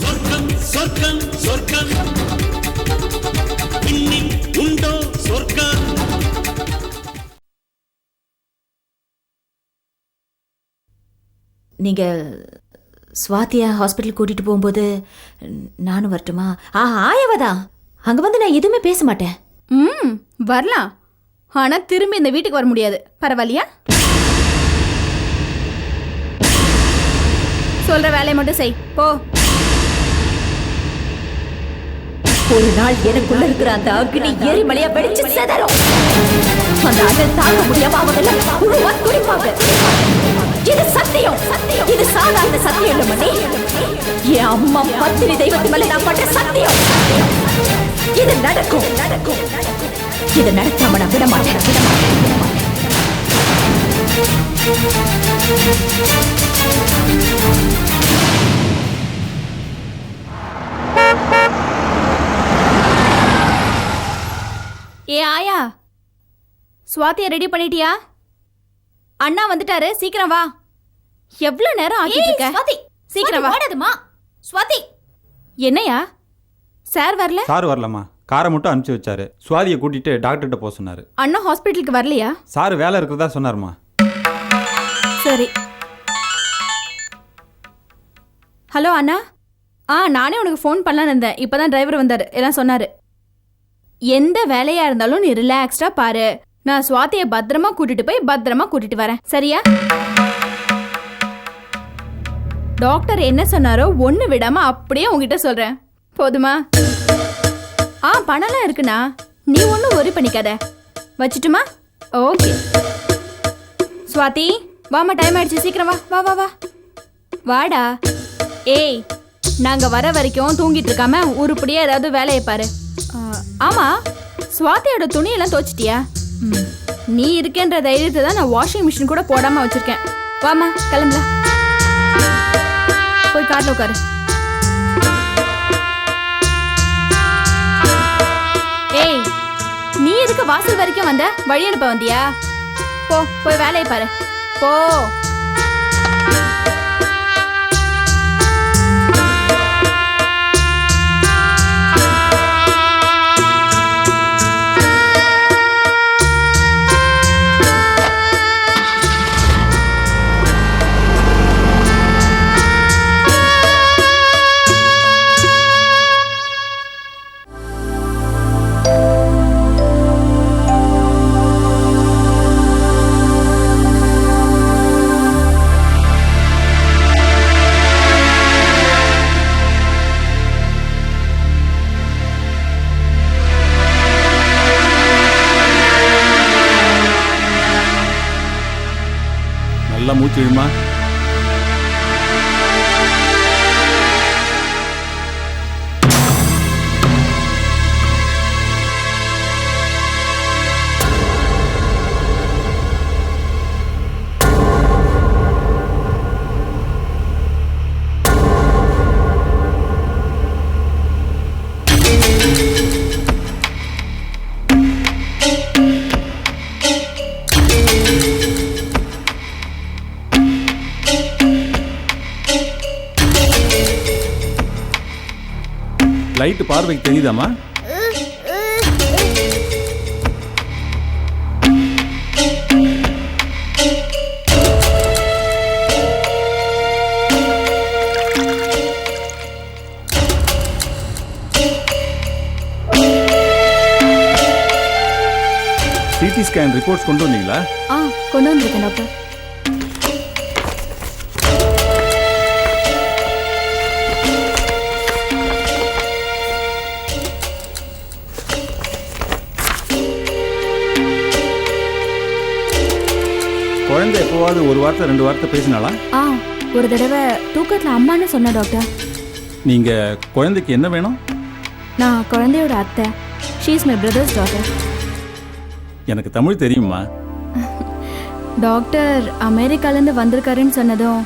சொர்க்கம் சொர்க்கம் சொர்க்கம். இன்னி உண்டோ சொர்க்கம்? நீங்க ஸ்வாதியா ஹாஸ்பிட்டல் கூட்டிட்டு போகும்போது நானும் வரட்டுமா? ஆ ஆயவதா. அங்க வந்து நான் எதுவுமே பேச மாட்டேன். ம் வரலாம். ஆனா திரும்பி இந்த வீட்டுக்கு வர முடியாது. பரவாயில்லையா? சொல்ற வேலையை மட்டும் செய். போ. ஒரு நாள் எனக்குள்ள இருக்கிற அந்த அக்னி எரிமலையா வெடிச்சு செதறும். அந்த அகல் தாங்க முடியாம அவங்க உருவா துடிப்பாங்க. இது சத்தியம். சத்தியம் இது சாதாரண சத்தியம் இல்ல மணி என் அம்மா பத்திரி தெய்வத்து மேல நான் பண்ற சத்தியம். இது நடக்கும் நடக்கும். இது நடக்காம நான் விட மாட்டேன் விட மாட்டேன் விட மாட்டேன் ஏ ஆயா. சுவாத்திய ரெடி பண்ணிட்டியா? அண்ணா வந்துட்டாரு சீக்கிரம் வா. எவ்வளவு நேரம் ஆகிட்டு இருக்க? ஸ்வாதி சீக்கிரம் வா. ஸ்வாதி என்னையா? சார் வரல? சார் வரலம்மா. காரை மட்டும் அனுப்பிச்சி வச்சாரு. சுவாதியை கூட்டிட்டு டாக்டர்கிட்ட போக சொன்னாரு. அண்ணா ஹாஸ்பிட்டலுக்கு வரலையா? சார் வேலை இருக்கிறதா சொன்னாருமா சரி. ஹலோ அண்ணா. ஆ நானே உனக்கு ஃபோன் பண்ணலான்னு இருந்தேன். இப்பதான் டிரைவர் வந்தாரு. எல்லாம் சொன்னாரு. எந்த வேலையா இருந்தாலும் நீ ரிலாக்ஸ்டா பாரு. நான் சுவாத்திய பத்திரமா கூட்டிட்டு போய் பத்திரமா கூட்டிட்டு வரேன். சரியா? டாக்டர் என்ன சொன்னாரோ ஒண்ணு விடாம அப்படியே உங்ககிட்ட சொல்றேன். போதுமா? ஆ பணம்லாம் இருக்குண்ணா. நீ ஒன்றும் ஒரி பண்ணிக்காத. வச்சுட்டுமா? ஓகே சுவாதி வாமா டைம் ஆயிடுச்சு. சீக்கிரம் வா. வா வா வா. வாடா. ஏய் நாங்கள் வர வரைக்கும் தூங்கிட்டு இருக்காம உருப்படியாக ஏதாவது வேலையை பாரு. ஆமாம் ஆமா சுவாதியோட துணியெல்லாம் துவைச்சிட்டியா? ம், நீ இருக்கேன்ற தைரியத்தை தான் நான் வாஷிங் மிஷின் கூட போடாமல் வச்சுருக்கேன். வாமா கிளம்பலாம். போய் கார்ல உட்காரு. எதுக்கு வாசல் வரைக்கும் வந்த வழி அனுப்ப வந்தியா? போ போய் வேலையை பாரு. போ. நல்லா மூச்சு இழுமா லைட் பார்வைக்கு தெரியுதாம்மா? சிடி ஸ்கேன் ரிப்போர்ட்ஸ் கொண்டு வந்தீங்களா? ஆ கொண்டு வந்திருக்கேன் டாக்டர். குழந்தை எப்போவாவது ஒரு வார்த்தை ரெண்டு வார்த்தை பேசினாளா? ஆ ஒரு தடவை தூக்கத்தில் அம்மான்னு சொன்ன டாக்டர் நீங்க குழந்தைக்கு என்ன வேணும்? நான் குழந்தையோட அத்தை. ஷீஸ் மை பிரதர்ஸ் டாட்டர் எனக்கு தமிழ் தெரியுமா டாக்டர் அமெரிக்காலேருந்து வந்திருக்காருன்னு சொன்னதும்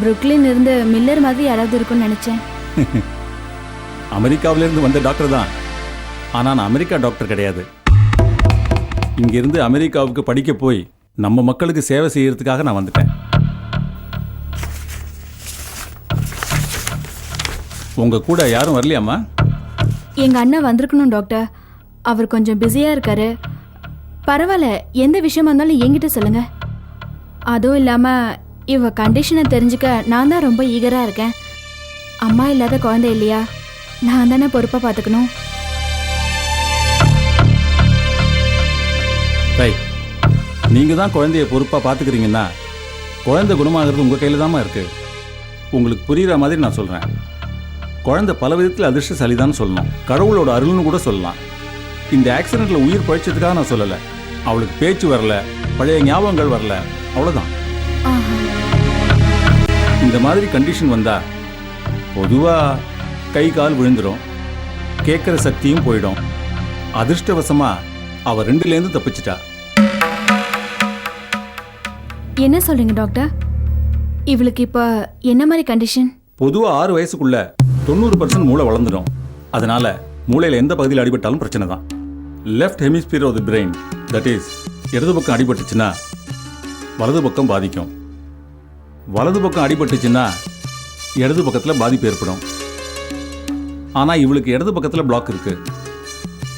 புருக்லின் இருந்து மில்லர் மாதிரி யாராவது இருக்கும்னு நினச்சேன். அமெரிக்காவிலிருந்து வந்த டாக்டர் தான். ஆனால் நான் அமெரிக்கா டாக்டர் கிடையாது. இங்கிருந்து அமெரிக்காவுக்கு படிக்க போய் நம்ம மக்களுக்கு சேவை செய்யறதுக்காக நான் வந்துட்டேன். உங்க கூட யாரும் வரலையாம்மா? எங்க அண்ணன் வந்திருக்கணும் டாக்டர். அவர் கொஞ்சம் பிஸியா இருக்காரு. பரவாயில்ல எந்த விஷயமா இருந்தாலும் என்கிட்ட சொல்லுங்க. அதுவும் இல்லாம இவ கண்டிஷனை தெரிஞ்சுக்க நான் தான் ரொம்ப ஈகரா இருக்கேன். அம்மா இல்லாத குழந்தை இல்லையா? நான் தானே பொறுப்பா பார்த்துக்கணும். ரைட் நீங்க தான் குழந்தைய பொறுப்பா பார்த்துக்கிறீங்கன்னா குழந்தை குணமாகிறது உங்க கையில் தாம்மா இருக்கு. உங்களுக்கு புரிகிற மாதிரி நான் சொல்றேன். குழந்தை பல விதத்தில் அதிர்ஷ்டசாலிதான் சொல்லணும். கடவுளோட அருள்னு கூட சொல்லலாம். இந்த ஆக்சிடென்ட்ல உயிர் பழிச்சதுக்காக நான் சொல்லலை. அவளுக்கு பேச்சு வரல. பழைய ஞாபகங்கள் வரல. அவ்வளவுதான். இந்த மாதிரி கண்டிஷன் வந்தா பொதுவா கை கால் விழுந்துரும். கேட்குற சக்தியும் போயிடும். அதிர்ஷ்டவசமா அவ ரெண்டுலேருந்து தப்பிச்சிட்டா. என்ன சொல்றீங்க டாக்டர்? இவளுக்கு இப்ப என்ன மாதிரி கண்டிஷன் பொதுவா ஆறு வயசுக்குள்ள தொண்ணூறு பர்சன்ட் மூளை வளர்ந்துடும். அதனால மூளையில எந்த பகுதியில் அடிபட்டாலும் பிரச்சனை தான். Left hemisphere of the brain that is இடது பக்கம் அடிபட்டுச்சுன்னா வலது பக்கம் பாதிக்கும். வலது பக்கம் அடிபட்டுச்சுன்னா இடது பக்கத்தில் பாதிப்பு ஏற்படும். ஆனால் இவளுக்கு இடது பக்கத்தில் பிளாக் இருக்கு.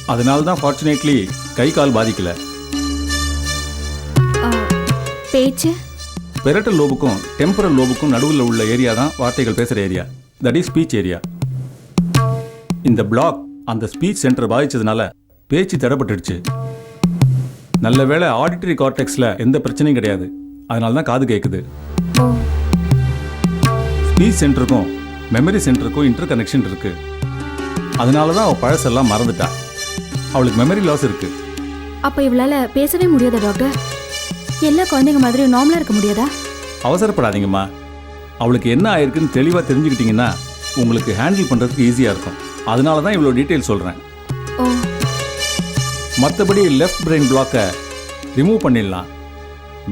அதனால தான் ஃபார்ச்சுனேட்லி கை கால் பாதிக்கலை. பேச்சு? பெரட்டல் லோபுக்கும் டெம்பரல் லோபுக்கும் நடுவில் உள்ள ஏரியா தான் வார்த்தைகள் பேசுகிற area that is speech area இந்த பிளாக் அந்த ஸ்பீச் சென்டர் பாதிச்சதுனால பேச்சு தடப்பட்டுடுச்சு. நல்ல வேளை ஆடிட்டரி கார்டெக்ஸில் எந்த பிரச்சனையும் கிடையாது. அதனால தான் காது கேட்குது ஸ்பீச் சென்டருக்கும் மெமரி சென்டருக்கும் இன்டர் கனெக்ஷன் இருக்கு. அதனால தான் அவள் பழசெல்லாம் மறந்துட்டா. அவளுக்கு மெமரி லாஸ் இருக்கு. அப்ப இவளால பேசவே முடியாதா டாக்டர் எல்லா குழந்தைங்க மாதிரி நார்மலா இருக்க முடியாதா? அவசரப்படாதீங்கம்மா. அவளுக்கு என்ன ஆயிருக்குன்னு தெளிவாக தெரிஞ்சுக்கிட்டீங்கன்னா உங்களுக்கு ஹேண்டில் பண்ணுறதுக்கு ஈஸியாக இருக்கும். அதனால தான் இவ்வளோ டீட்டெயில் சொல்கிறேன் மற்றபடி லெஃப்ட் பிரெயின் பிளாக்கை ரிமூவ் பண்ணிடலாம்.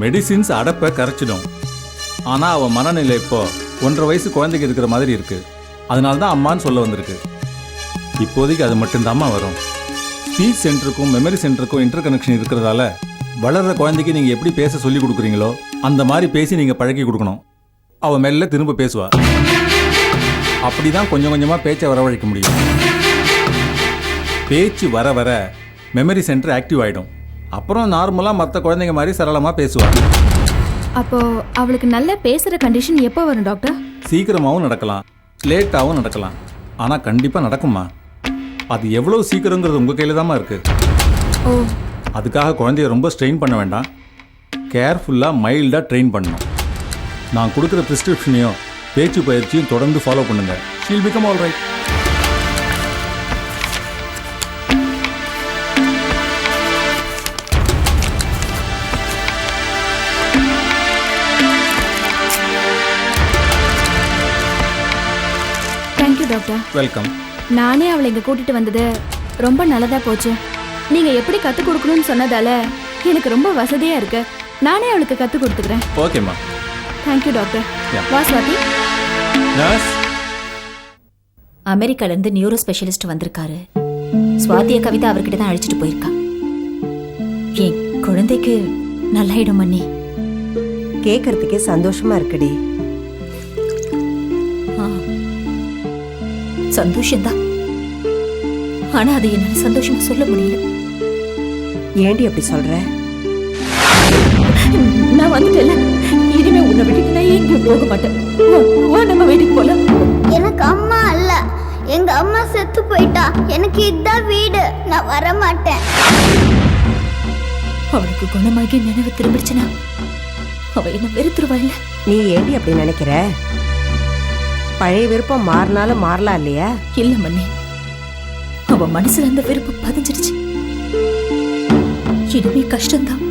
மெடிசின்ஸ் அடப்பை கரைச்சிடும். ஆனால் அவன் மனநிலை இப்போ ஒன்றரை வயசு குழந்தைக்கு இருக்கிற மாதிரி இருக்கு. அதனால தான் அம்மான்னு சொல்ல வந்திருக்கு. இப்போதைக்கு அது மட்டும்தாம்மா வரும். ஸ்பீச் சென்டருக்கும் மெமரி சென்டருக்கும் இன்டர் கனெக்ஷன் இருக்கிறதால வளர்ற குழந்தைக்கு நீங்கள் எப்படி பேச சொல்லி கொடுக்குறீங்களோ அந்த மாதிரி பேசி நீங்கள் பழக்கி கொடுக்கணும். அவள் மெல்ல திரும்ப பேசுவா. அப்படி தான் கொஞ்சம் கொஞ்சமாக பேச்சை வரவழைக்க முடியும். பேச்சு வர வர மெமரி சென்டர் ஆக்டிவ் ஆகிடும் அப்புறம் நார்மலாக மற்ற குழந்தைங்க மாதிரி சரளமாக பேசுவாங்க அப்போ அவளுக்கு நல்ல பேசுற கண்டிஷன் எப்போ வரும் டாக்டர் சீக்கிரமாகவும் நடக்கலாம். லேட்டாகவும் நடக்கலாம். ஆனால் கண்டிப்பாக நடக்குமா அது எவ்வளோ சீக்கிரங்கிறது உங்கள் கையில் தாம்மா இருக்குது ஓ அதுக்காக குழந்தைய ரொம்ப ஸ்ட்ரெயின் பண்ண வேண்டாம். கேர்ஃபுல்லாக மைல்டாக ட்ரெயின் பண்ணணும். நான் கொடுக்குற ப்ரிஸ்கிரிப்ஷனையும் பேச்சு பயிற்சியும் தொடர்ந்து ஃபாலோ பண்ணுங்க. She'll become all right thank you doctor welcome நானே அவளை இங்க கூட்டிட்டு வந்தது ரொம்ப நல்லதா போச்சு. நீங்க எப்படி கத்து கொடுக்கணும்னு சொன்னதால எனக்கு ரொம்ப வசதியா இருக்கு. நானே அவளுக்கு கத்து கொடுத்துக்கிறேன். ஓகேம்மா தேங்க்யூ டாக்டர். வா சுவாதி. நர்ஸ் அமெரிக்கால இருந்து நியூரோ ஸ்பெஷலிஸ்ட் வந்திருக்காரு சுவாதிய கவிதா அவர்கிட்ட தான் அழைச்சிட்டு போயிருக்கா. என் குழந்தைக்கு நல்லாயிடும் மன்னி கேட்கறதுக்கே சந்தோஷமா இருக்குடி. ஆ. சந்தோஷம்தான். ஆனா அது என்னால சந்தோஷமா சொல்ல முடியல. ஏண்டி அப்படி சொல்ற? நான் வந்துட்டேன்ல. இனிமே உன்னை விட்டுட்டு நான் எங்கேயும் போக மாட்டேன். வா, நம்ம வீட்டுக்கு போலாம். எனக்கு அம்மா அல்ல எங்க அம்மா செத்து போயிட்டா. எனக்கு இதுதான் வீடு. நான் வர மாட்டேன் அவளுக்கு குணமாகி நினைவு திரும்பிடுச்சுன்னா அவ என்ன வெறுத்துருவா இல்ல? நீ ஏண்டி அப்படி நினைக்கிற? பழைய விருப்பம் மாறினாலும் மாறலாம் இல்லையா? இல்ல மன்னி. அவ மனசுல அந்த வெறுப்பு பதிஞ்சிடுச்சு. இனிமே கஷ்டம்தான்.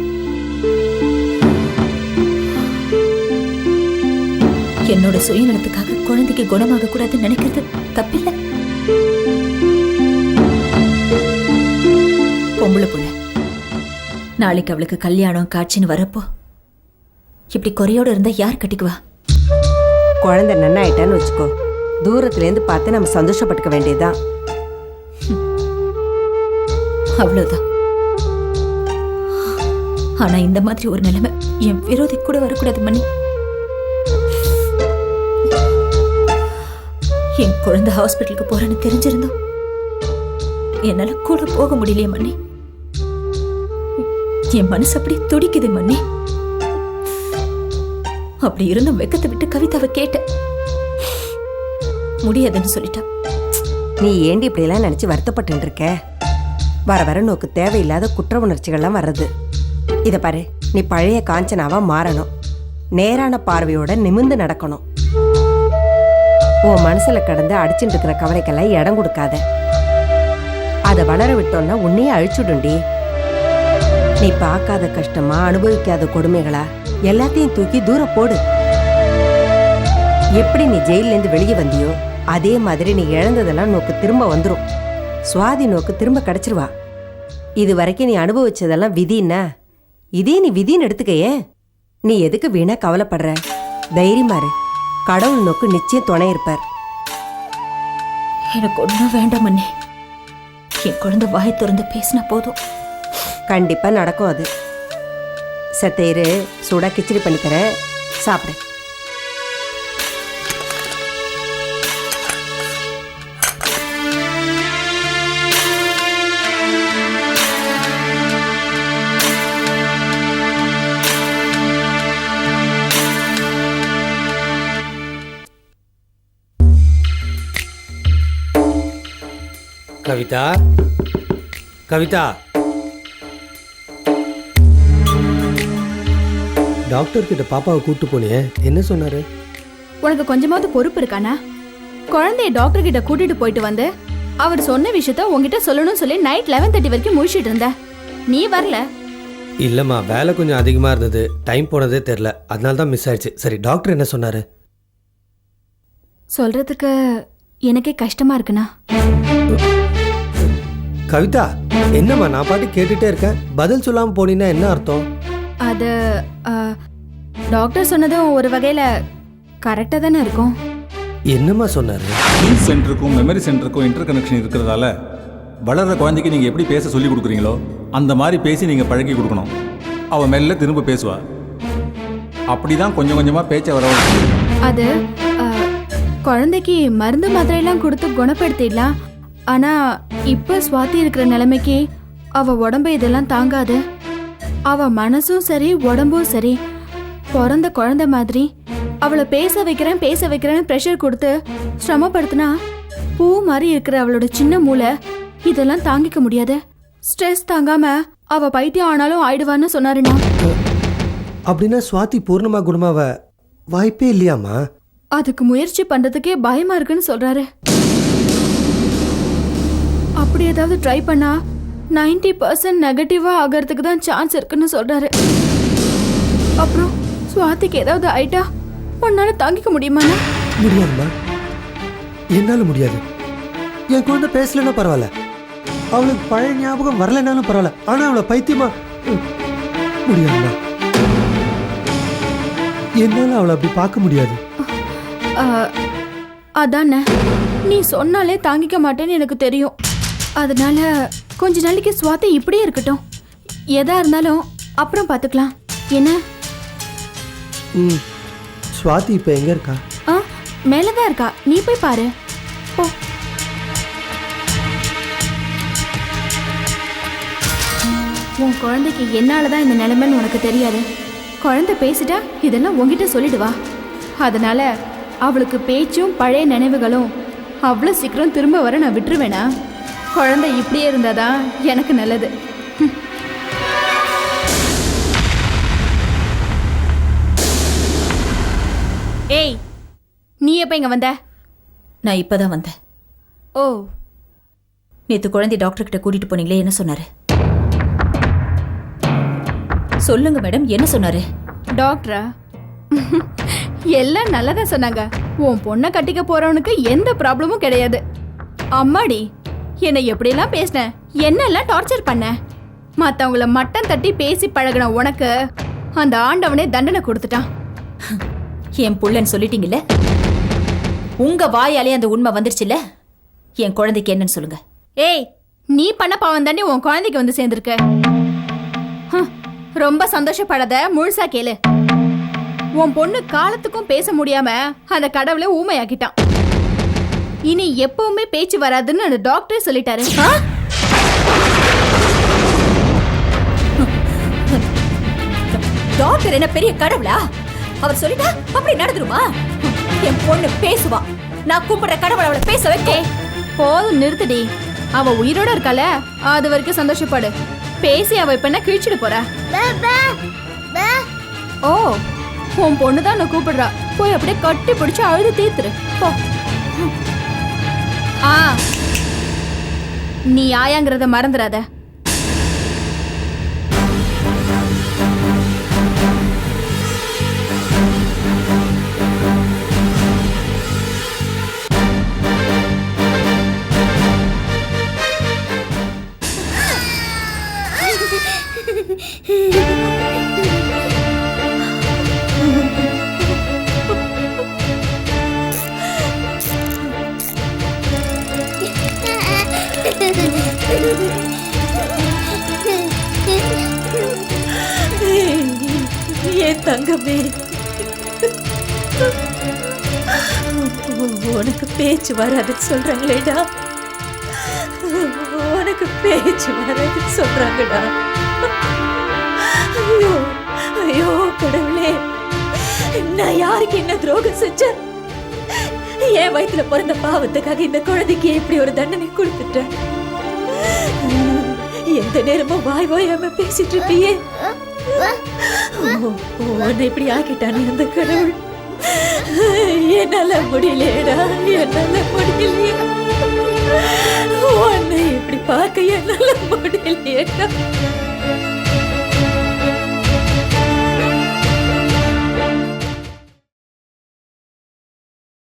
என்னோட சுயநலத்துக்காக குழந்தைக்கு குணமாக கூடாதுன்னு நினைக்கிறது தப்பில்ல. பொம்பளை புள்ள நாளைக்கு அவளுக்கு கல்யாணம் காட்சின்னு வரப்போ இப்படி குறையோட இருந்தா யார் கட்டிக்குவா? குழந்தை நன்னாயிட்டான்னு வச்சுக்கோ. தூரத்துல இருந்து பார்த்து நம்ம சந்தோஷப்பட்டுக்க வேண்டியதுதான். அவ்வளவுதான். ஆனா இந்த மாதிரி ஒரு நிலைமை என் விரோதி கூட வரக்கூடாது மணி. என் குழந்தை ஹாஸ்பிட்டலுக்கு போறேன்னு தெரிஞ்சிருந்தோம் என்னால கூட போக முடியலையே மண்ணி என் மனசு அப்படி துடிக்குது மண்ணி அப்படி இருந்தும் வெக்கத்தை விட்டு கவிதாவை கேட்டேன். முடியாதுன்னு சொல்லிட்டா. நீ ஏண்டி இப்படியெல்லாம் நினைச்சு வருத்தப்பட்டு இருக்க? வர வர நோக்கு தேவையில்லாத குற்ற உணர்ச்சிகள்லாம் வர்றது. இதை பாரு நீ பழைய காஞ்சனாவா மாறணும். நேரான பார்வையோட நிமிர்ந்து நடக்கணும். உன் மனசுல கடந்து அடிச்சுட்டு இருக்கிற கவலைக்கெல்லாம் இடம் கொடுக்காத. அதை வளர விட்டோன்னா உன்னையே அழிச்சுடுண்டி நீ பார்க்காத கஷ்டமா அனுபவிக்காத கொடுமைகளா எல்லாத்தையும் தூக்கி தூரம் போடு. எப்படி நீ ஜெயிலேருந்து இருந்து வெளியே வந்தியோ அதே மாதிரி நீ இழந்ததெல்லாம் நோக்கு திரும்ப வந்துடும் சுவாதி நோக்கு திரும்ப கிடைச்சிருவா. இது வரைக்கும் நீ அனுபவிச்சதெல்லாம் விதின்னா இதே நீ விதின்னு எடுத்துக்கையே. நீ எதுக்கு வீணா கவலைப்படுற? தைரியமா இரு கடவுள் நோக்கு நிச்சயம் துணை இருப்பார். எனக்கு ஒன்றும் வேண்டாம் மண்ணி என் குழந்தை வாய் திறந்து பேசினா போதும். கண்டிப்பா நடக்கும் அது. சத்த இரு சூடா கிச்சடி பண்ணி தரேன். சாப்பிடு. கவிதா? கவிதா? டாக்டர் கிட்ட பாப்பாவை கூட்டு போனியே என்ன சொன்னாரு? உனக்கு கொஞ்சமாவது பொறுப்பு இருக்கானா? குழந்தைய டாக்டர் கிட்ட கூட்டிட்டு போயிட்டு வந்து அவர் சொன்ன விஷயத்த உன்கிட்ட சொல்லணும்னு சொல்லி நைட் லெவன் தேர்ட்டி வரைக்கும் முழிச்சிட்டு இருந்த. நீ வரல. இல்லம்மா வேலை கொஞ்சம் அதிகமா இருந்தது. டைம் போனதே தெரில அதனால தான் மிஸ் ஆயிடுச்சு. சரி டாக்டர் என்ன சொன்னாரு? சொல்றதுக்கு எனக்கே கஷ்டமா இருக்குண்ணா. கவிதா என்னம்மா நான் பாட்டு கேட்டுட்டே இருக்கேன். பதில் சொல்லாம போனீங்கன்னா என்ன அர்த்தம்? அது டாக்டர் சொன்னதும் ஒரு வகையில கரெக்டா தானே இருக்கும்? என்னம்மா சொன்னாரு? ஸ்பீச் சென்டருக்கும் மெமரி சென்டருக்கும் இன்டர் கனெக்ஷன் இருக்கிறதால வளர்ற குழந்தைக்கு நீங்கள் எப்படி பேச சொல்லி கொடுக்குறீங்களோ அந்த மாதிரி பேசி நீங்கள் பழகி கொடுக்கணும். அவள் மெல்ல திரும்ப பேசுவா. அப்படி தான் கொஞ்சம் கொஞ்சமாக பேச்சை வர அது குழந்தைக்கு மருந்து மாத்திரையெல்லாம் கொடுத்து குணப்படுத்திடலாம். ஆனா இப்ப சுவாதி இருக்கிற நிலைமைக்கு அவ உடம்பு இதெல்லாம் தாங்காது. அவ மனசும் சரி உடம்பும் சரி. பிறந்த குழந்தை மாதிரி. அவளை பேச வைக்கிறேன் பேச வைக்கிறேன்னு ப்ரெஷர் கொடுத்து சிரமப்படுத்தினா பூ மாதிரி இருக்கிற அவளோட சின்ன மூளை இதெல்லாம் தாங்கிக்க முடியாது. ஸ்ட்ரெஸ் தாங்காம அவ பைத்தியம் ஆனாலும் ஆயிடுவான்னு சொன்னாருண்ணா அப்படின்னா சுவாதி பூர்ணமா குணமாவ வாய்ப்பே இல்லையாம்மா? அதுக்கு முயற்சி பண்றதுக்கே பயமா இருக்குன்னு சொல்றாரு. அப்படி ஏதாவது ட்ரை பண்ணா 90% பர்சன்ட் நெகட்டிவா ஆகிறதுக்கு தான் சான்ஸ் இருக்குன்னு சொல்றாரு. அப்புறம் சுவாதிக்கு ஏதாவது ஆயிட்டா உன்னால தாங்கிக்க முடியுமாண்ணா முடியாதும்மா. என்னால முடியாது. என் குழந்தை பேசலன்னா பரவாயில்ல. அவளுக்கு பழைய ஞாபகம் வரலைனாலும் பரவாயில்ல. ஆனா அவளை பைத்தியமா ம், முடியாதும்மா. என்னால அவளை அப்படி பார்க்க முடியாது. அதானே. நீ சொன்னாலே தாங்கிக்க மாட்டேன்னு எனக்கு தெரியும். அதனால கொஞ்ச நாளைக்கு சுவாதி இப்படியே இருக்கட்டும். எதா இருந்தாலும் அப்புறம் பார்த்துக்கலாம் என்ன? ம். சுவாதி இப்போ எங்க இருக்கா? ஆ மேலே தான் இருக்கா. நீ போய் பாரு. போ. உன் குழந்தைக்கு என்னால தான் இந்த நிலைமைன்னு உனக்கு தெரியாது. குழந்தை பேசிட்டா இதெல்லாம் உன்கிட்ட சொல்லிடுவா. அதனால அவளுக்கு பேச்சும் பழைய நினைவுகளும் அவ்வளோ சீக்கிரம் திரும்ப வர நான் விட்டுருவேனா? குழந்தை இப்படியே இருந்தாதான் எனக்கு நல்லது. ஏய் நீ எப்போ இங்கே வந்த? நான் இப்பதான் வந்தேன். ஓ. நேத்து குழந்தை டாக்டர் கிட்ட கூட்டிட்டு போனீங்களே என்ன சொன்னாரு? சொல்லுங்க மேடம் என்ன சொன்னாரு? டாக்டரா? எல்லாம் நல்லதா சொன்னாங்க. உன் பொண்ணை கட்டிக்க போறவனுக்கு எந்த ப்ராப்ளமும் கிடையாது. அம்மாடி என்னை எப்படியெல்லாம் பேசின? என்னெல்லாம் டார்ச்சர் பண்ண? மத்தவங்கள மட்டம் தட்டி பேசி பழகுன உனக்கு அந்த ஆண்டவனே தண்டனை கொடுத்துட்டான். என் புள்ளன்னு சொல்லிட்டீங்கல்ல? உங்க வாயாலே அந்த உண்மை வந்துருச்சுல்ல? என் குழந்தைக்கு என்னன்னு சொல்லுங்க. ஏய் நீ பண்ண பாவம் தாண்டி உன் குழந்தைக்கு வந்து சேர்ந்துருக்க. ரொம்ப சந்தோஷப்படாத முழுசா கேளு. உன் பொண்ணு காலத்துக்கும் பேச முடியாம அந்த கடவுளை ஊமையாக்கிட்டான். இனி எப்பவுமே பேச்சு வராதுன்னு அந்த டாக்டர் சொல்லிட்டாரு? டாக்டர் என்ன பெரிய கடவுளா? அவர் சொல்லிட்டா அப்படி நடந்துருமா? என் பொண்ணு பேசுவா. நான் கூப்பிடுற கடவுள் அவளை பேச வைக்க போதும் நிறுத்துடி. அவ உயிரோட இருக்கால அது வரைக்கும் சந்தோஷப்படு. பேசி அவ இப்ப என்ன கிழிச்சிட்டு போறா? பே, பே, பே. ஓ உன் பொண்ணு தான் நான் கூப்பிடுறா. போய் அப்படியே கட்டி பிடிச்சு அழுது தீர்த்துரு. போ. நீ ஆயாங்கிறத மறந்துடாத என் உனக்கு பேச்சு வராதுன்னு சொல்றாங்களேடா. உனக்கு பேச்சு வராதுன்னு சொல்றாங்கடா. ஐயோ ஐயோ கடவுளே. நான் யாருக்கு என்ன துரோகம் செஞ்சேன்? என் வயிற்றுல பிறந்த பாவத்துக்காக இந்த குழந்தைக்கு இப்படி ஒரு தண்டனை கொடுத்துட்டேன். எந்த நேரமும் வாய் வாயாம பேசிட்டு இருப்பியே. உன்னை இப்படி ஆக்கிட்டானே அந்த கடவுள்? என்னால முடியலையேடா என்னால முடியலையா. உன்னை இப்படி பார்க்க என்னால முடியலையேடா